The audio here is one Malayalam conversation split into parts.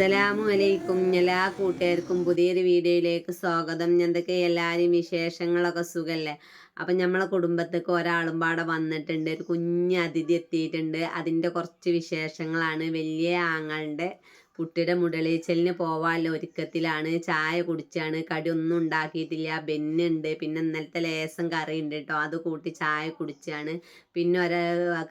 അസ്സലാമു അലൈക്കും എല്ലാ കൂട്ടുകാർക്കും പുതിയൊരു വീഡിയോയിലേക്ക് സ്വാഗതം. എന്തൊക്കെ എല്ലാവരും വിശേഷങ്ങളൊക്കെ സുഖമല്ലേ അപ്പം നമ്മളെ കുടുംബത്തേക്ക് ഒരാളും പാടെ വന്നിട്ടുണ്ട്. ഒരു കുഞ്ഞ് അതിഥി എത്തിയിട്ടുണ്ട്. അതിന്റെ കുറച്ച് വിശേഷങ്ങളാണ്. വലിയ ആങ്ങളുടെ കുട്ടിയുടെ മുടളീച്ചലിന് പോവാനുള്ള ഒരുക്കത്തിലാണ്. ചായ കുടിച്ചാണ്. കടി ഒന്നും ഉണ്ടാക്കിയിട്ടില്ല. ബെന്നുണ്ട്. പിന്നെ ഇന്നലത്തെ ലേസം കറി ഉണ്ട് കേട്ടോ. അത് കൂട്ടി ചായ കുടിച്ചാണ്. പിന്നെ ഓരോ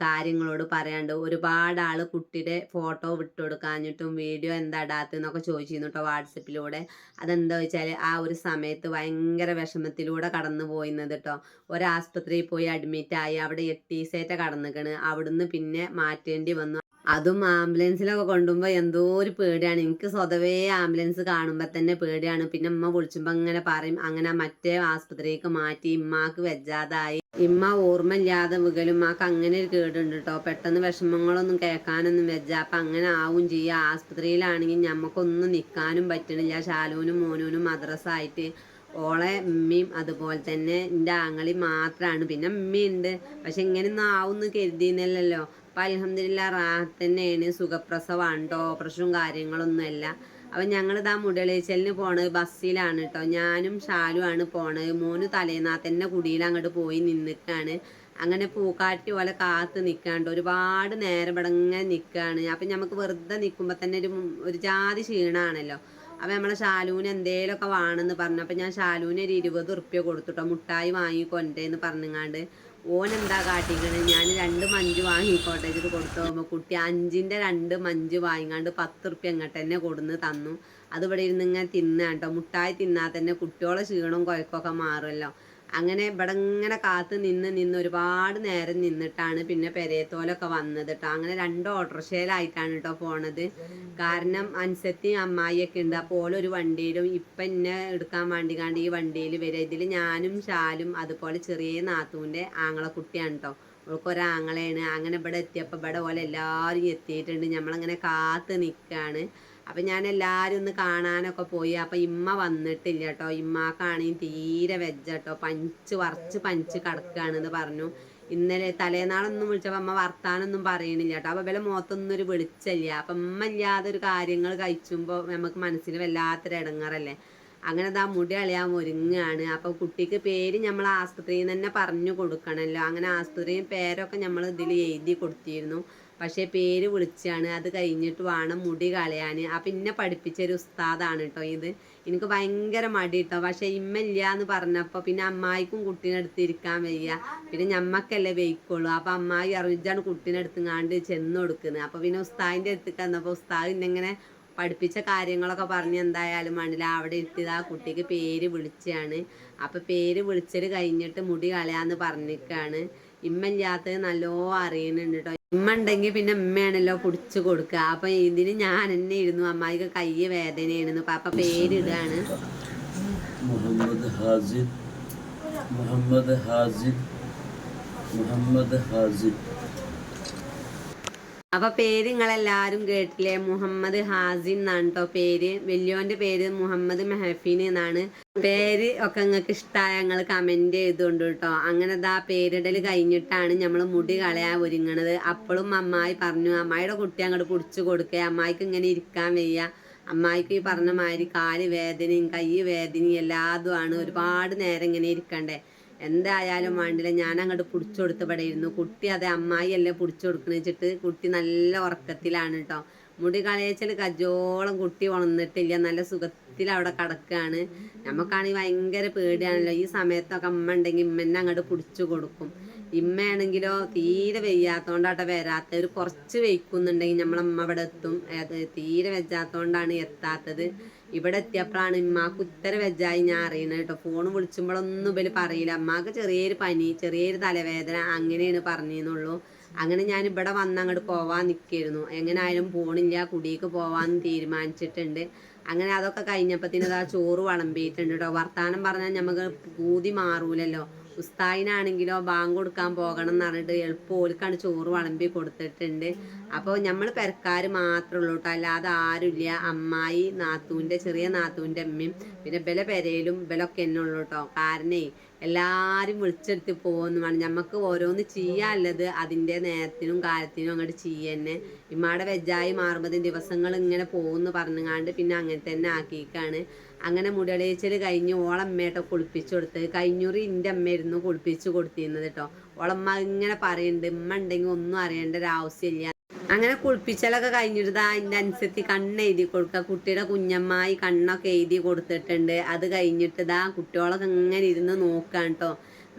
കാര്യങ്ങളോട് പറയാണ്ട് ഒരുപാട് ആൾ കുട്ടിയുടെ ഫോട്ടോ വിട്ടു കൊടുക്കാഞ്ഞിട്ടും വീഡിയോ എന്താ ഇടാത്തെന്നൊക്കെ ചോദിച്ചിരുന്നു കേട്ടോ വാട്സപ്പിലൂടെ. അതെന്താ വെച്ചാൽ ആ ഒരു സമയത്ത് ഭയങ്കര വിഷമത്തിലൂടെ കടന്നു പോയിരുന്നത് കേട്ടോ. ഒരാസ്പത്രിയിൽ പോയി അഡ്മിറ്റായി അവിടെ എട്ടീസേറ്റ കടന്നിക്കണ്. അവിടുന്ന് പിന്നെ മാറ്റേണ്ടി വന്നു. അതും ആംബുലൻസിലൊക്കെ കൊണ്ടുപോകുമ്പോൾ എന്തോ ഒരു പേടിയാണ്. എനിക്ക് സ്വതവേ ആംബുലൻസ് കാണുമ്പോൾ തന്നെ പേടിയാണ്. പിന്നെ ഉമ്മ വിളിച്ചുമ്പോൾ അങ്ങനെ പറയും അങ്ങനെ മറ്റേ ആസ്പത്രിക്ക് മാറ്റി ഇമ്മാക്ക് വെജാതായി. ഇമ്മ ഓർമ്മയില്ലാതെ വികലുമാക്ക് അങ്ങനെ ഒരു കേടുണ്ട് കേട്ടോ പെട്ടെന്ന് വിഷമങ്ങളൊന്നും കേൾക്കാനൊന്നും വെജ അപ്പം അങ്ങനെ ആവും ചെയ്യുക ആസ്പത്രിയിലാണെങ്കിൽ ഞമ്മക്കൊന്നും നിൽക്കാനും പറ്റണില്ല. ശാലുവിനും മോനൂനും മദ്രസ ആയിട്ട് ഓളെ ഉമ്മയും അതുപോലെ തന്നെ എന്റെ ആങ്ങളി മാത്രമാണ് പിന്നെ ഉമ്മയുണ്ട് പക്ഷെ ഇങ്ങനെയൊന്നും ആവുമെന്ന് കരുതിയെന്നല്ലോ അപ്പം അലഹമില്ല റാഹത്ത് തന്നെയാണ്. സുഖപ്രസവമാണ് കേട്ടോ ഓപ്പറേഷനും കാര്യങ്ങളൊന്നുമല്ല അപ്പം ഞങ്ങളിതാ മുടളേച്ചലിന് പോണത് ബസ്സിലാണ് കേട്ടോ ഞാനും ഷാലുമാണ് പോണത്. മോന് തലേന്നാ കുടിയിൽ അങ്ങോട്ട് പോയി നിന്നിക്കാണ്. അങ്ങനെ പൂക്കാട്ടി പോലെ കാത്ത് നിൽക്കാണ്ട് ഒരുപാട് നേരം ഇവിടെങ്ങനെ നിൽക്കുകയാണ് അപ്പം നമുക്ക് വെറുതെ നിൽക്കുമ്പോൾ തന്നെ ഒരു ഒരു ജാതി ക്ഷീണമാണല്ലോ അപ്പം നമ്മളെ ഷാലൂന് എന്തേലൊക്കെ വേണമെന്ന് പറഞ്ഞു. അപ്പം ഞാൻ ഷാലൂന് ഒരു ഇരുപത് ഉറുപ്പ്യ കൊടുത്തുട്ടോ മുട്ടായി വാങ്ങിക്കൊണ്ടേന്ന് പറഞ്ഞങ്ങാണ്ട്. ഓൻ കാട്ടിക്കണ്? ഞാൻ രണ്ട് മഞ്ച് വാങ്ങി കോട്ടേജിൽ കൊടുത്തു പോകുമ്പോൾ കുട്ടി അഞ്ചിന്റെ രണ്ട് മഞ്ച് വാങ്ങിക്കാണ്ട് പത്ത് റുപ്യ അങ്ങോട്ട് തന്നെ കൊടുന്ന് തന്നു. അതിവിടെ ഇരുന്ന് ഇങ്ങനെ തിന്നാട്ടോ മുട്ടായി തിന്നാൽ തന്നെ കുട്ടികളെ ക്ഷീണവും കുഴക്കമൊക്കെ മാറുമല്ലോ. അങ്ങനെ ഇവിടെ ഇങ്ങനെ കാത്ത് നിന്ന് നിന്ന് ഒരുപാട് നേരം നിന്നിട്ടാണ് പിന്നെ പെരയത്തോലൊക്കെ വന്നത് കേട്ടോ അങ്ങനെ രണ്ട് ഓട്ടോറിക്ഷയിലായിട്ടാണ് കേട്ടോ പോണത്. കാരണം അൻസത്തി അമ്മായിയൊക്കെ ഉണ്ട്. അപ്പോൾ ഒരു വണ്ടിയിലും ഇപ്പം എന്നെ എടുക്കാൻ വേണ്ടി കാണ്ട് ഈ വണ്ടിയിൽ വരിക ഇതിൽ ഞാനും ഷാലും അതുപോലെ ചെറിയ നാത്തൂന്റെ ആങ്ങളെ കുട്ടിയാണ് കേട്ടോ അവൾക്ക് ഒരാങ്ങളെയാണ്. അങ്ങനെ ഇവിടെ എത്തിയപ്പോൾ ഇവിടെ പോലെ എല്ലാവരും എത്തിയിട്ടുണ്ട്. നമ്മളങ്ങനെ കാത്ത് നിൽക്കുകയാണ് അപ്പം ഞാൻ എല്ലാവരും ഒന്ന് കാണാനൊക്കെ പോയി. അപ്പം ഇമ്മ വന്നിട്ടില്ല കേട്ടോ ഇമ്മാക്കാണെങ്കിൽ തീരെ വെജ് കേട്ടോ പഞ്ച് വറച്ച് പഞ്ച് കിടക്കുകയാണെന്ന് പറഞ്ഞു. ഇന്നലെ തലേനാളൊന്നും വിളിച്ചപ്പോൾ അമ്മ വർത്താനൊന്നും പറയണില്ല കേട്ടോ അപ്പം വില മുഖത്തൊന്നും ഒരു വിളിച്ചല്ല. അപ്പം അമ്മ ഇല്ലാതെ ഒരു കാര്യങ്ങൾ കഴിച്ചുമ്പോൾ നമുക്ക് മനസ്സിൽ വല്ലാത്തൊരു ഇടങ്ങാറല്ലേ അങ്ങനെ ദാ മുടി അളിയാൻ ഒരുങ്ങാണ്. അപ്പോൾ കുട്ടിക്ക് പേര് നമ്മൾ ആസ്പത്രിയിൽ നിന്ന് തന്നെ പറഞ്ഞു കൊടുക്കണമല്ലോ അങ്ങനെ ആസ്പത്രിയും പേരൊക്കെ നമ്മൾ ഇതിൽ എഴുതി കൊടുത്തിരുന്നു. പക്ഷേ പേര് വിളിച്ചാണ്. അത് കഴിഞ്ഞിട്ട് വേണം മുടി കളയാൻ പിന്നെ പഠിപ്പിച്ച ഒരു ഉസ്താദാണ് കേട്ടോ ഇത്. എനിക്ക് ഭയങ്കര മടി കേട്ടോ പക്ഷേ ഇമ്മല്ല എന്ന് പറഞ്ഞപ്പോൾ പിന്നെ അമ്മായിക്കും കുട്ടീനടുത്ത് ഇരിക്കാൻ വയ്യ. പിന്നെ ഞമ്മക്കല്ലേ വെയ്ക്കുള്ളൂ. അപ്പം അമ്മായി അറിഞ്ഞാണ് കുട്ടീനെ എടുത്തുങ്ങാണ്ട് ചെന്ന് കൊടുക്കുന്നത് അപ്പോൾ പിന്നെ ഉസ്താദിന്റെ അടുത്തേക്ക് വന്നപ്പോൾ ഉസ്താദ് ഇന്നെങ്ങനെ പഠിപ്പിച്ച കാര്യങ്ങളൊക്കെ പറഞ്ഞ് എന്തായാലും മണില അവിടെ ഇരുത്തിയത് ആ കുട്ടിക്ക് പേര് വിളിച്ചാണ്. അപ്പോൾ പേര് വിളിച്ചത് കഴിഞ്ഞിട്ട് മുടി കളയാന്ന് പറഞ്ഞിരിക്കുകയാണ് ഇമ്മല്ലാത്തത് നല്ലോ അറിയുന്നുണ്ട് കേട്ടോ ഇമ്മ ഉണ്ടെങ്കിൽ പിന്നെ ഉമ്മയാണല്ലോ കുടിച്ചു കൊടുക്കുക അപ്പൊ ഇതിന് ഞാൻ തന്നെ ഇരുന്നു. അമ്മായിക്ക് കയ്യ് വേദനയാണെന്ന്. പാപ്പ പേരിടുകയാണ് മുഹമ്മദ് ഹാസിദ് മുഹമ്മദ് ഹാസിദ് മുഹമ്മദ് ഹാസിൻ അപ്പൊ പേര് നിങ്ങളെല്ലാരും കേട്ടില്ലേ? മുഹമ്മദ് ഹാസിൻ എന്നാണ് കേട്ടോ പേര്. വലിയോന്റെ പേര് മുഹമ്മദ് മെഹഫീൻ എന്നാണ്. പേര് ഒക്കെ നിങ്ങൾക്ക് ഇഷ്ടമായ ഞങ്ങൾ കമന്റ് ചെയ്തുകൊണ്ട് കേട്ടോ അങ്ങനെ ദാ പേരിടൽ കഴിഞ്ഞിട്ടാണ് നമ്മൾ മുടി കളയാൻ ഒരുങ്ങണത്. അപ്പോഴും അമ്മായി പറഞ്ഞു അമ്മായിയുടെ കുട്ടി അങ്ങോട്ട് പിടിച്ചു കൊടുക്കുക അമ്മായിക്ക് ഇങ്ങനെ ഇരിക്കാൻ വയ്യ. അമ്മായിക്ക് ഈ പറഞ്ഞ മാതിരി കാൽ വേദനയും കൈ വേദനയും എല്ലാതുമാണ് ഒരുപാട് നേരം ഇങ്ങനെ ഇരിക്കണ്ടേ? എന്തായാലും വേണ്ടില്ല. ഞാൻ അങ്ങോട്ട് പിടിച്ചു കൊടുത്ത് ഇവിടെ ഇരുന്നു കുട്ടി അതെ അമ്മായി അല്ലേ പിടിച്ചു കൊടുക്കണ വെച്ചിട്ട് കുട്ടി നല്ല ഉറക്കത്തിലാണ് കേട്ടോ മുടി കളയച്ചൽ കജോളം കുട്ടി ഉണർന്നിട്ടില്ല. നല്ല സുഖത്തിൽ അവിടെ കിടക്കുകയാണ് നമുക്കാണെങ്കിൽ ഭയങ്കര പേടിയാണല്ലോ. ഈ സമയത്തൊക്കെ അമ്മ ഉണ്ടെങ്കിൽ ഇമ്മന്നെ അങ്ങോട്ട് പിടിച്ചു കൊടുക്കും. ഇമ്മയാണെങ്കിലോ തീരെ വെയ്യാത്തോണ്ടാട്ടെ വരാത്ത. ഒരു കുറച്ച് വെയ്ക്കുന്നുണ്ടെങ്കിൽ നമ്മളമ്മ ഇവിടെ എത്തും അത് തീരെ വെച്ചാത്തോണ്ടാണ് എത്താത്തത്. ഇവിടെ എത്തിയപ്പോഴാണ് ഇമ്മാക്ക് ഉത്തര വെജായി ഞാൻ അറിയുന്നത് കേട്ടോ. ഫോൺ വിളിച്ചുമ്പോഴൊന്നും ഇവർ പറയില്ല. അമ്മാക്ക് ചെറിയൊരു പനി ചെറിയൊരു തലവേദന അങ്ങനെയാണ് പറഞ്ഞെന്നുള്ളൂ. അങ്ങനെ ഞാൻ ഇവിടെ വന്ന് അങ്ങോട്ട് പോവാൻ നിൽക്കായിരുന്നു എങ്ങനെ ആയാലും പോണില്ല കുടിക്ക് പോവാന്ന് തീരുമാനിച്ചിട്ടുണ്ട്. അങ്ങനെ അതൊക്കെ കഴിഞ്ഞപ്പത്തിന് ആ ചോറ് വിളമ്പിയിട്ടുണ്ട് കേട്ടോ. വർത്താനം പറഞ്ഞാൽ നമുക്ക് പൂതി മാറൂലല്ലോ. ഉസ്താദിനാണെങ്കിലോ ബാങ്ക് കൊടുക്കാൻ പോകണം എന്ന് പറഞ്ഞിട്ട് എളുപ്പം ഓൽക്കാണ് ചോറ് വിളമ്പി കൊടുത്തിട്ടുണ്ട്. അപ്പോൾ നമ്മൾ പെരക്കാർ മാത്രമേ ഉള്ളൂ കേട്ടോ. അല്ലാതെ ആരുമില്ല. അമ്മായി നാത്തൂന്റെ ചെറിയ നാത്തൂന്റെ അമ്മയും പിന്നെ ബല പെരയിലും ബലൊക്കെ എന്നെ ഉള്ളൂ കേട്ടോ. കാരണേ എല്ലാവരും വിളിച്ചെടുത്ത് പോകുന്നു വേണം. നമുക്ക് ഓരോന്ന് ചെയ്യാനുള്ളത് അതിന്റെ നേരത്തിനും കാലത്തിനും അങ്ങോട്ട് ചെയ്യന്നെ ഇമ്മാടെ വെജായി മാറുമ്പോൾ ദിവസങ്ങൾ ഇങ്ങനെ പോകുന്നു പറഞ്ഞുകാണ്ട് പിന്നെ അങ്ങനെ തന്നെ ആക്കിയിക്കാണ്. അങ്ങനെ മുടിയളയിച്ചൽ കഴിഞ്ഞ് ഓളമ്മേട്ടോ കുളിപ്പിച്ചു കൊടുത്ത്. കഴിഞ്ഞൂറി എന്റെ അമ്മയായിരുന്നു കുളിപ്പിച്ചു കൊടുത്തിരുന്നത് കേട്ടോ ഓളമ്മ ഇങ്ങനെ പറയുന്നുണ്ട് ഉമ്മ ഉണ്ടെങ്കിൽ ഒന്നും അറിയേണ്ട ഒരു ആവശ്യമില്ല. അങ്ങനെ കുളിപ്പിച്ചലൊക്കെ കഴിഞ്ഞിട്ട് അതിന്റെ അനുസരിച്ച് കണ്ണ് എഴുതി കൊടുക്കുക കുട്ടിയുടെ കുഞ്ഞമ്മായി കണ്ണൊക്കെ എഴുതി കൊടുത്തിട്ടുണ്ട്. അത് കഴിഞ്ഞിട്ട് ഇതാ കുട്ടികളൊക്കെ ഇങ്ങനെ ഇരുന്ന് നോക്കാം കേട്ടോ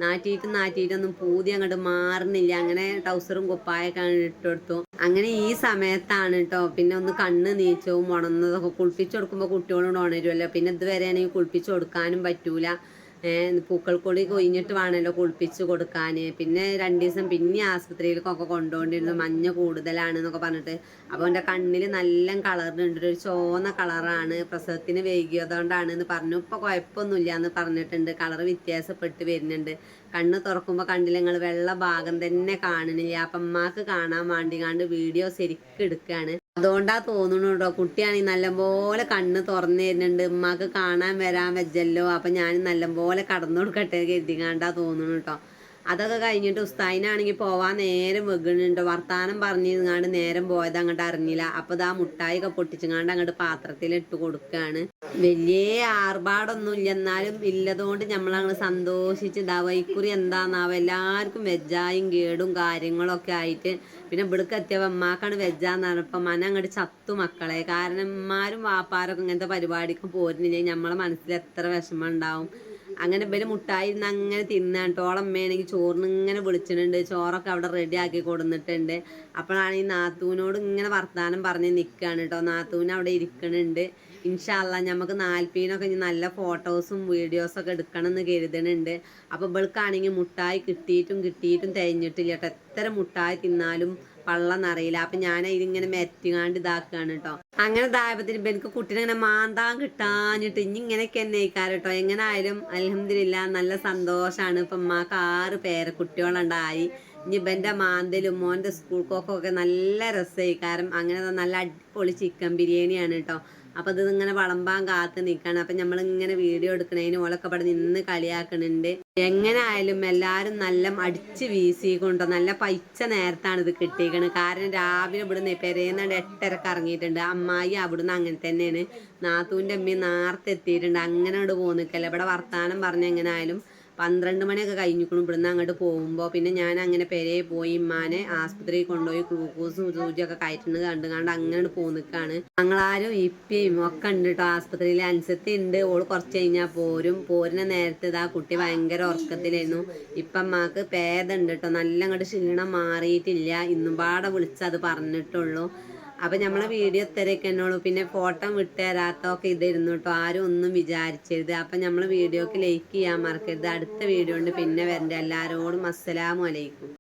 നാറ്റിയിട്ടും നാറ്റിയിട്ടൊന്നും പൂതി അങ്ങോട്ട് മാറുന്നില്ല. അങ്ങനെ ടൗസറും കുപ്പായൊക്കെ ഇട്ടുകൊടുത്തു അങ്ങനെ ഈ സമയത്താണ് കേട്ടോ പിന്നെ ഒന്ന് കണ്ണ് നീച്ചവും ഉണർന്നതൊക്കെ കുളിപ്പിച്ചു കൊടുക്കുമ്പോൾ കുട്ടികളോട് ഉണരുമല്ലോ പിന്നെ ഇതുവരെയാണെങ്കിൽ കുളിപ്പിച്ചു കൊടുക്കാനും പറ്റൂല. പൂക്കൾക്കൊടി കൊയിഞ്ഞിട്ട് വേണമല്ലോ കുളിപ്പിച്ച് കൊടുക്കാൻ പിന്നെ രണ്ട് ദിവസം പിന്നെ ആസ്പത്രിയിലേക്കൊക്കെ കൊണ്ടുപോകേണ്ടിരുന്നു മഞ്ഞ കൂടുതലാണ് എന്നൊക്കെ പറഞ്ഞിട്ട്. അപ്പോൾ എന്റെ കണ്ണിൽ നല്ല കളറുണ്ട് ഒരു ചോന്ന കളറാണ്. പ്രസവത്തിന് വൈകിയതുകൊണ്ടാണ് എന്ന് പറഞ്ഞു. ഇപ്പോൾ കുഴപ്പമൊന്നുമില്ല എന്ന് പറഞ്ഞിട്ടുണ്ട്. കളർ വ്യത്യാസപ്പെട്ട് വരുന്നുണ്ട്. കണ്ണ് തുറക്കുമ്പോൾ കണ്ടില്ല നിങ്ങൾ വെള്ള ഭാഗം തന്നെ കാണണില്ല അപ്പം അമ്മയ്ക്ക് കാണാൻ വേണ്ടി കണ്ട് വീഡിയോ ശരിക്കും എടുക്കുകയാണ് അതുകൊണ്ടാ തോന്നുന്നു കേട്ടോ കുട്ടിയാണെങ്കിൽ നല്ലപോലെ കണ്ണ് തുറന്നു തരുന്നുണ്ട്. ഉമ്മാക്ക് കാണാൻ വരാൻ വെച്ചല്ലോ അപ്പം ഞാൻ നല്ലപോലെ കടന്നു കൊടുക്കട്ടെ കരുതിങ്ങാണ്ടാ തോന്നുന്നു കേട്ടോ അതൊക്കെ കഴിഞ്ഞിട്ട് ഉസ്താദിനാണെങ്കിൽ പോവാൻ നേരം വെക്കുന്നുണ്ട് വർത്താനം പറഞ്ഞിരുന്നാണ്ട് നേരം പോയത് അങ്ങോട്ട് അറിഞ്ഞില്ല. അപ്പോൾ ഇതാ മുട്ടായിയൊക്കെ പൊട്ടിച്ചങ്ങാണ്ട് അങ്ങോട്ട് പാത്രത്തിൽ ഇട്ട് കൊടുക്കുകയാണ് വലിയ ആർഭാടൊന്നും ഇല്ല എന്നാലും ഇല്ലതുകൊണ്ട് നമ്മളങ്ങ് സന്തോഷിച്ച് ദാ വൈക്കുറി എന്താന്നാവുക എല്ലാവർക്കും വെജായും കേടും കാര്യങ്ങളൊക്കെ ആയിട്ട് പിന്നെ ഇവിടേക്ക് എത്തിയപ്പോൾ വെജ് വെജാന്ന് പറഞ്ഞപ്പോൾ മന അങ്ങോട്ട് ചത്തു മക്കളെ. കാരണം ഉമ്മാരും വാപ്പാരൊക്കെ ഇങ്ങനത്തെ പരിപാടിക്ക് പോരുന്നില്ലെങ്കിൽ നമ്മളെ മനസ്സിൽ എത്ര വിഷമം ഉണ്ടാവും അങ്ങനെ ഇവർ മുട്ടായി ഇരുന്ന് അങ്ങനെ തിന്നാണ് ടോളമ്മയാണെങ്കിൽ ചോറിന് ഇങ്ങനെ വിളിച്ചിട്ടുണ്ട്. ചോറൊക്കെ അവിടെ റെഡി ആക്കി കൊടുന്നിട്ടുണ്ട്. അപ്പോഴാണ് ഈ നാത്തൂനോട് ഇങ്ങനെ വർത്താനം പറഞ്ഞ് നിൽക്കുകയാണ് കേട്ടോ. നാത്തൂൻ അവിടെ ഇരിക്കണുണ്ട്. ഇൻഷാല്ല നമുക്ക് നാൽപ്പീനൊക്കെ ഇനി നല്ല ഫോട്ടോസും വീഡിയോസൊക്കെ എടുക്കണം എന്ന് കരുതണുണ്ട്. അപ്പോൾ ഇവൾക്കാണെങ്കിൽ മുട്ടായി കിട്ടിയിട്ടും കിട്ടിയിട്ടും തികഞ്ഞിട്ടില്ല കേട്ടോ എത്ര മുട്ടായി തിന്നാലും പള്ളം നിറയില്ല. അപ്പൊ ഞാൻ ഇതിങ്ങനെ മെറ്റുകാണ്ട് ഇതാക്കുകയാണ് കേട്ടോ അങ്ങനെ ഇതായപ്പത്തിന് ഇപ്പൊ എനിക്ക് കുട്ടീനെ ഇങ്ങനെ മാന്താൻ കിട്ടാഞ്ഞിട്ട് ഇനി ഇങ്ങനെയൊക്കെ എന്നെ ഇക്കാരം കേട്ടോ എങ്ങനെ ആയാലും അലഹമില്ല നല്ല സന്തോഷമാണ് ഇപ്പൊ അമ്മയ്ക്ക് ആറ് പേരെ കുട്ടികളുണ്ടായി ഇനി ഇവന്റെ മാന്തലും മോന്റെ സ്കൂൾ കോക്കൊക്കെ നല്ല രസമായി കാരണം അങ്ങനെ നല്ല അടിപൊളി ചിക്കൻ ബിരിയാണിയാണ് കേട്ടോ അപ്പൊ ഇത് ഇങ്ങനെ വളമ്പാൻ കാത്ത് നിൽക്കണം അപ്പം നമ്മളിങ്ങനെ വീഡിയോ എടുക്കണേന് ഓലൊക്കെ ഇവിടെ നിന്ന് കളിയാക്കണുണ്ട് എങ്ങനെ ആയാലും എല്ലാവരും നല്ല അടിച്ച് വീശിക്കൊണ്ടോ നല്ല പൈച്ച നേരത്താണ് ഇത് കിട്ടിയേക്കണത് കാരണം രാവിലെ ഇവിടുന്ന് പെരേന്നാണ്ട് എട്ടരക്ക് ഇറങ്ങിയിട്ടുണ്ട്. അമ്മായി അവിടുന്ന് അങ്ങനെ തന്നെയാണ്. നാത്തൂന്റെ അമ്മയും നേരത്തെ എത്തിയിട്ടുണ്ട്. അങ്ങനെ അങ്ങോട്ട് പോന്നിക്കല്ല? ഇവിടെ വർത്താനം പറഞ്ഞ എങ്ങനെ ആയാലും പന്ത്രണ്ട് മണിയൊക്കെ കഴിഞ്ഞിക്കണം ഇവിടുന്ന് അങ്ങോട്ട് പോകുമ്പോൾ പിന്നെ ഞാൻ അങ്ങനെ പെരയെ പോയി ഇമ്മാനെ ആസ്പത്രിയിൽ കൊണ്ടുപോയി ഗ്ലൂക്കോസും സൂചിയൊക്കെ കയറ്റുന്നത് കണ്ട് കണ്ട് അങ്ങനെ പോന്നിക്കാണ് ഞങ്ങളാരും ഇപ്പിയും ഒക്കെ ഉണ്ട് കേട്ടോ. ആസ്പത്രിയിൽ അനുസരിച്ച് ഉണ്ട്. ഓൾ കുറച്ച് കഴിഞ്ഞാൽ പോരും. പോരുന്ന നേരത്തെ ഇതാ കുട്ടി ഭയങ്കര ഉറക്കത്തിലായിരുന്നു. ഇപ്പം അമ്മയ്ക്ക് പേദുണ്ട് കേട്ടോ. നല്ല അങ്ങോട്ട് ക്ഷീണം മാറിയിട്ടില്ല. ഇന്നും പാടെ വിളിച്ചത് പറഞ്ഞിട്ടുള്ളൂ. അപ്പൊ നമ്മളെ വീഡിയോ ഇത്രയൊക്കെ എന്നോളൂ പിന്നെ ഫോട്ടോ വിട്ടുതരാത്തൊക്കെ ഇതായിരുന്നു കേട്ടോ. ആരും ഒന്നും വിചാരിച്ചരുത്. അപ്പൊ നമ്മളെ വീഡിയോക്ക് ലൈക്ക് ചെയ്യാൻ മറക്കരുത്. അടുത്ത വീഡിയോ ഉണ്ട്. പിന്നെ വരണ്ട. എല്ലാരോടും അസ്സലാമു അലൈക്കും.